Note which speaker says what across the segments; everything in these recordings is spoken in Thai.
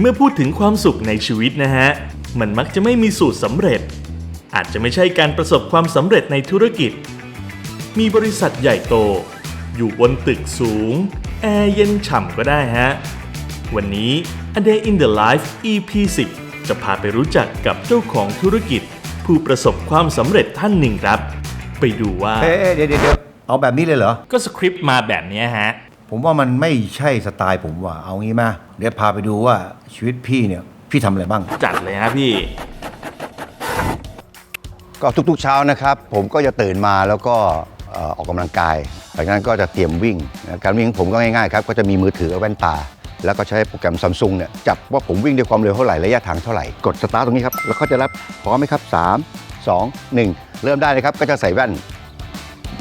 Speaker 1: เมื่อพูดถึงความสุขในชีวิตนะฮะ มันมักจะไม่มีสูตรสำเร็จ อาจจะไม่ใช่การประสบความสำเร็จในธุรกิจ มีบริษัทใหญ่โต อยู่บนตึกสูง แอร์เย็นฉ่ำก็ได้ฮะ วันนี้ A Day in the Life EP 10จะพาไปรู้จักกับเจ้าของธุรกิจ ผู้ประสบความสำเร็จท่านหนึ่งครับ ไปดูว่า
Speaker 2: เอ๊ะเดี๋ยวเดี๋ยวเดี๋ยวเอาแบบนี้เลยเหรอ
Speaker 1: ก็สคริปต์มาแบบเนี้ยฮะ
Speaker 2: ผมว่ามันไม่ใช่สไตล์ผมว่ะเอางี้มาเดี๋ยวพาไปดูว่าชีวิตพี่เนี่ยพี่ทำอะไรบ้าง
Speaker 1: จัดเลยฮะพี่
Speaker 2: ก็ทุกๆเช้านะครับ ผมก็จะตื่นมาแล้วก็เอ่อออกกำลังกายจากนั้นก็จะเตรียมวิ่งนะการวิ่งของผมก็ง่ายๆครับก็จะมีมือถือกับแว่นตา แล้วก็ใช้โปรแกรมซัมซุงเนี่ยจับว่าผมวิ่งด้วยความเร็วเท่าไหร่ระยะทางเท่าไหร่กดสตาร์ทตรงนี้ครับแล้วก็จะรับพร้อมไหมครับ 3 2 1 เริ่มได้เลยครับก็จะใส่แว่น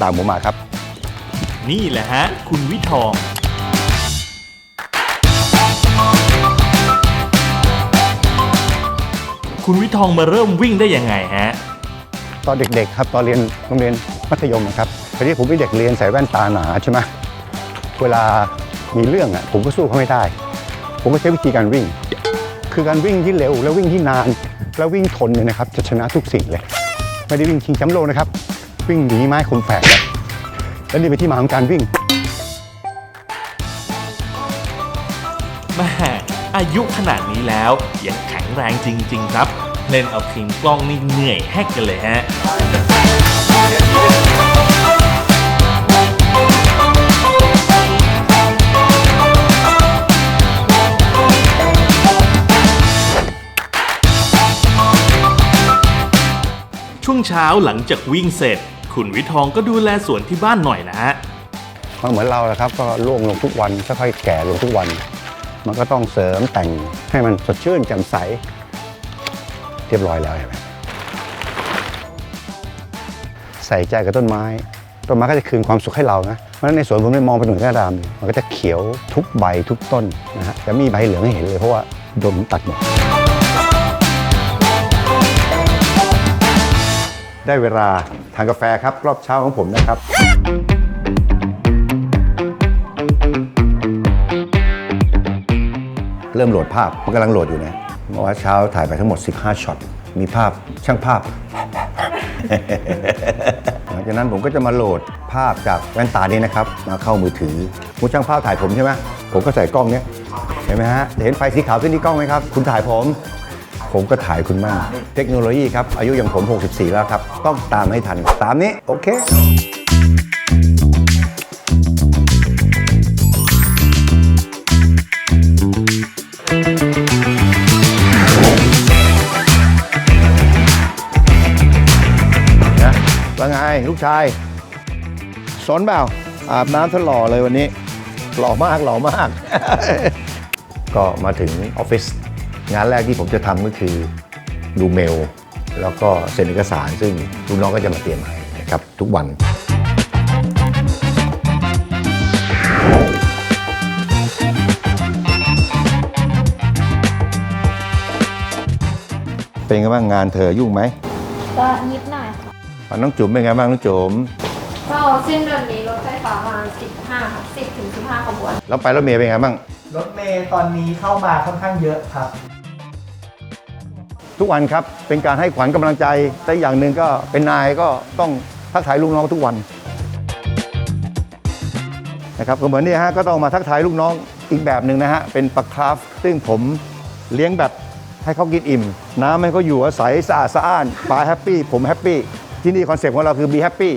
Speaker 2: ตามผมมาครับ
Speaker 1: นี่แหละฮะ คุณวิทองคุณวิทองมาเริ่มวิ่งได้ยังไงฮะ
Speaker 2: ตอนเด็กๆครับตอนเรียนโรงเรียนมัธยมนะครับทีนี้ผมเป็นเด็กเรียนใส่แว่นตาหนาใช่ไหมเวลามีเรื่องอะผมก็สู้เขาไม่ได้ ผมก็ใช้วิธีการวิ่ง คือการวิ่งที่เร็ว แล้ววิ่งที่นาน แล้ววิ่งทนเนี่ยนะครับ จะชนะทุกสิ่งเลย ไม่ได้วิ่งชิงแชมป์โลกนะครับ วิ่งหนีไม้คมแฝกเลย และนี่เป็นที่มาของการวิ่ง
Speaker 1: แม่อายุขนาดนี้แล้วยังแข็งแรงจริง ๆ ครับ เล่นเอาทีมกล้องนี่เหนื่อยแฮกกันเลยฮะช่วงเช้าหลังจากวิ่งเสร็จ คุณวิทองก็ดูแลสวนที่บ้านหน่อยนะฮะ
Speaker 2: มันเหมือนเราแหละครับก็ร่วงลงทุกวันค่อยๆแก่ลงทุกวัน มันก็ต้องเสริมแต่งให้มันสดชื่นแจ่มใส เรียบร้อยแล้วเห็นไหมใส่ใจกับต้นไม้ ต้นไม้ก็จะคืนความสุขให้เรานะเพราะฉะนั้นในสวนผมเนี่มองไปหนุนกระดามมันก็จะเขียวทุกใบทุกต้นนะฮะจะมีใบเหลืองให้เห็นเลยเพราะว่าโดนตัดหมด ได้เวลาทานกาแฟครับ รอบเช้าของผมนะครับ เริ่มโหลดภาพมันกำลังโหลดอยู่นะเมื่อวานเช้าถ่ายไปทั้งหมด 15 ช็อต มีภาพช่างภาพ หลังจากนั้นผมก็จะมาโหลดภาพจากแว่นตานี้นะครับ มาเข้ามือถือคุณช่างภาพถ่ายผมใช่ไหมผมก็ใส่กล้องเนี้ยเห็นไหมฮะเห็นไฟสีขาวขึ้นที่กล้องไหมครับ คุณถ่ายผม ผมก็ถ่ายคุณบ้างเทคโนโลยีครับ อายุอย่างผม 64 แล้วครับ ต้องตามให้ทัน ตามนี้ โอเคนะว่าไง ลูกชาย สนเปล่า อาบน้ำทะหล่อเลยวันนี้ หล่อมากหล่อมาก ก็มาถึงออฟฟิศ งานแรกที่ผมจะทำก็คือดูเมล แล้วก็เซ็นเอกสาร ซึ่งลูกน้องก็จะมาเตรียมให้นะครับทุกวัน เป็นไงบ้างงานเธอยุ่งไหม
Speaker 3: ก็นิดหน่อยค่ะ
Speaker 2: อะน้องจุ๋มเป็นไงบ้างน้องจุ๋ม
Speaker 3: ก็สิ้นเดือนนี้รถไฟฟ้ามา15ค่ะ10ถึง15ขบวน
Speaker 2: แล้วไปรถเมย์เป็นไงบ้าง
Speaker 4: รถเมย์ตอนนี้เข้ามาค่อนข้างเยอะครับ
Speaker 2: ทุกวันครับ เป็นการให้ขวัญกำลังใจแต่อย่างหนึ่งก็เป็นนายก็ต้องทักทายลูกน้องทุกวันนะครับก็เหมือนนี่ฮะก็ต้องมาทักทายลูกน้องอีกแบบหนึ่งนะฮะเป็นปลาคราฟซึ่งผมเลี้ยงแบบให้เขากินอิ่ม น้ำให้เขาอยู่อาศัยสะอาดสะอ้านปลาแฮปปี้ผมแฮปปี้ที่นี่คอนเซ็ปต์ของเราคือ be happy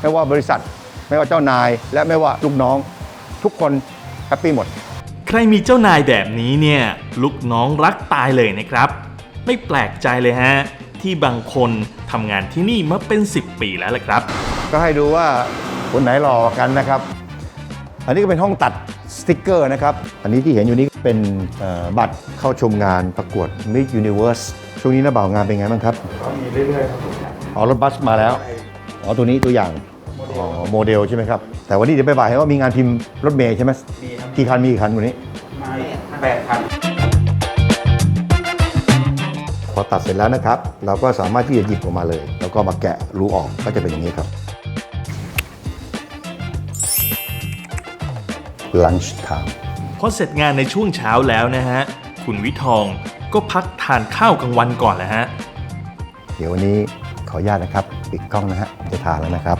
Speaker 2: ไม่ว่าบริษัท ไม่ว่าเจ้านาย และไม่ว่าลูกน้อง ทุกคนแฮปปี้หมด
Speaker 1: ใครมีเจ้านายแบบนี้เนี่ยลูกน้องรักตายเลยนะครับ ไม่แปลกใจเลยฮะ ที่บางคนทำงานที่นี่มาเป็น 10 ปีแล้วแหละครับ
Speaker 2: ก็ให้ดูว่าคนไหนหล่อกันนะครับ อันนี้ก็เป็นห้องตัดสติกเกอร์นะครับ อันนี้ที่เห็นอยู่นี้เป็นเอ่อบัตรเข้าชมงานประกวด Miss Universe ช่วงนี้นะบ่าวงานเป็นไงบ้างครับ
Speaker 4: ก็มีเรื่อยๆครับผม
Speaker 2: อ๋อรถบัสมาแล้ว อ๋อตัวนี้ตัวอย่าง อ๋อโมเดลใช่ไหมครับ แต่วันนี้เดี๋ยวไปบ่ายเห็นว่ามีงานพิมพ์รถเมย์ใช่ไหม
Speaker 4: มีครับ
Speaker 2: กี่คันมีกี่คันวันนี้
Speaker 4: มาแปดพัน
Speaker 2: พ อตัดเสร็จแล้วนะครับ เราก็สามารถที่จะหยิบออกมาเลย แล้วก็มาแกะรูออกก็จะเป็นอย่างนี้ครับ lunch time
Speaker 1: พอเสร็จงานในช่วงเช้าแล้วนะฮะ คุณวิทองก็พักทานข้าวกลางวันก่อนแหละฮะ
Speaker 2: เดี๋ยววันนี้ขออนุญาตนะครับ ปิดกล้องนะฮะจะทานแล้วนะครับ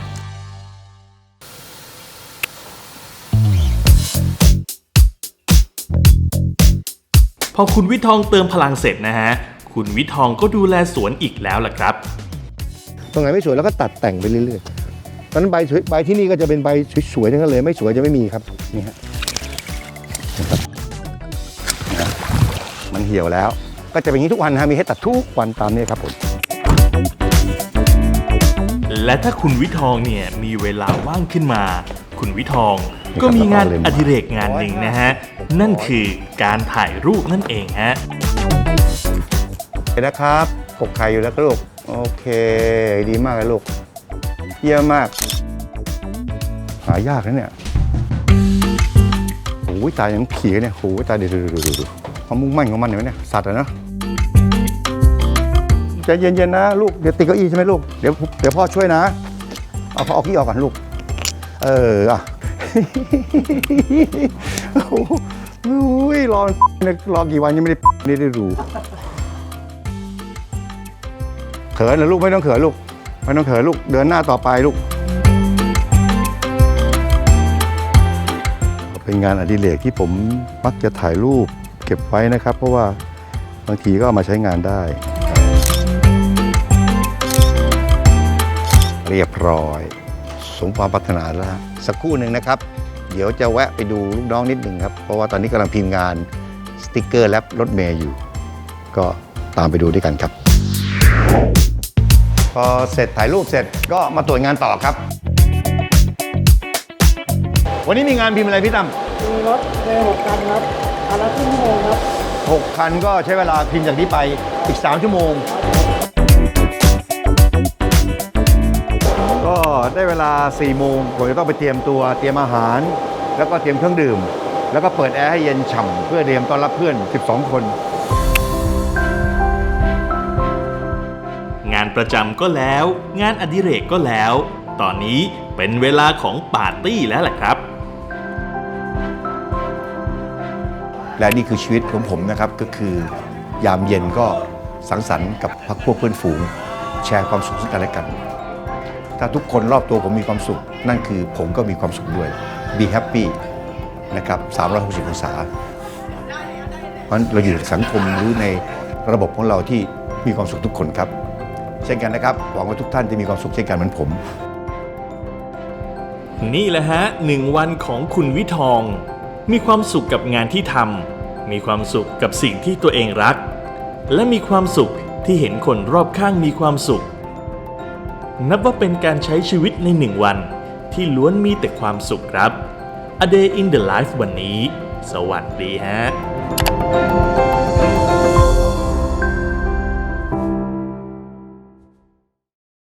Speaker 1: พอคุณวิทองเติมพลังเสร็จนะฮะ คุณวิทองก็ดูแลสวนอีกแล้วล่ะครับ
Speaker 2: ตรงไหนไม่สวยแล้วก็ตัดแต่งไปเรื่อยๆตอนนั้นใบสวยใบที่นี่ก็จะเป็นใบสวยๆทั้งนั้นเลยไม่สวยจะไม่มีครับนี่ฮะนะครับนะมันเหี่ยวแล้ว ก็จะเป็นอย่างนี้ทุกวันนะฮะมีให้ตัดทุกวันตามนี้ครับผม
Speaker 1: และถ้าคุณวิทองเนี่ยมีเวลาว่างขึ้นมา คุณวิทองก็มีงานอดิเรกงานหนึ่งนะฮะ นั่นคือการถ่ายรูปนั่นเองฮะ
Speaker 2: เห็นนะครับปกไข่อยู่แล้วลูก โอเค ดีมากเลยลูก เยี่ยมมาก หายากนะเนี่ยโอ้ยตายยังผีเนี่ยโอ้ยตายเดี๋ยวดูดูดูความมุ่งมั่นของมันเนี่ยเนี่ยสัตว์อะนะใจเย็นๆนะลูก เดี๋ยวติดเก้าอี้ใช่ไหมลูก เดี๋ยวเดี๋ยวพ่อช่วยนะ เอาเอาขี้ออกก่อนลูก เอออะโอ้ยรอรอกี่วันยังไม่ได้ไม่ได้ดูเขินเหรอลูกไม่ต้องเขินลูกไม่ต้องเขินลูกเดินหน้าต่อไปลูก เป็นงานอดิเรกที่ผมมักจะถ่ายรูปเก็บไว้นะครับ เพราะว่าบางทีก็เอามาใช้งานได้ เรียบร้อย สมความปรารถนาแล้วสักครู่หนึ่งนะครับ เดี๋ยวจะแวะไปดูลูกน้องนิดหนึ่งครับ เพราะว่าตอนนี้กำลังพิมพ์งานสติกเกอร์และรถเมย์อยู่ ก็ตามไปดูด้วยกันครับ พอเสร็จถ่ายรูปเสร็จก็มาตรวจงานต่อครับ วันนี้มีงานพิมพ์อะไรพี่ตั้ม
Speaker 5: มีรถเมล์หกคันครับคันละครึ่งชั่วโมงครับ
Speaker 2: หกคันก็ใช้เวลาพิมพ์จากนี้ไปอีก 3 ชั่วโมง ก็ได้เวลา4โมงผมจะต้องไปเตรียมตัวเตรียมอาหาร แล้วก็เตรียมเครื่องดื่ม แล้วก็เปิดแอร์ให้เย็นฉ่ำเพื่อเตรียมต้อนรับเพื่อน 12 ค
Speaker 1: น ประจำก็แล้ว งานอดิเรกก็แล้ว ตอนนี้เป็นเวลาของปาร์ตี้แล้วแหละครับ
Speaker 2: และนี่คือชีวิตของผมนะครับก็คือยามเย็นก็สังสรรค์กับพักพวกเพื่อนฝูง แชร์ความสุขซึ่งกันและกัน ถ้าทุกคนรอบตัวผมมีความสุข นั่นคือผมก็มีความสุขด้วย be happy นะครับ 360 องศา เพราะฉะนั้นเราอยู่ในสังคมหรือในระบบของเราที่มีความสุขทุกคนครับ เช่นกันนะครับ หวังว่าทุกท่านจะมีความสุขเช่นกันเหมือนผม
Speaker 1: นี่แหละฮะหนึ่งวันของคุณวิทอง มีความสุขกับงานที่ทำมีความสุขกับสิ่งที่ตัวเองรัก และมีความสุขที่เห็นคนรอบข้างมีความสุข นับว่าเป็นการใช้ชีวิตในหนึ่งวัน ที่ล้วนมีแต่ความสุขครับ A Day in the Life วันนี้ สวัสดีฮะ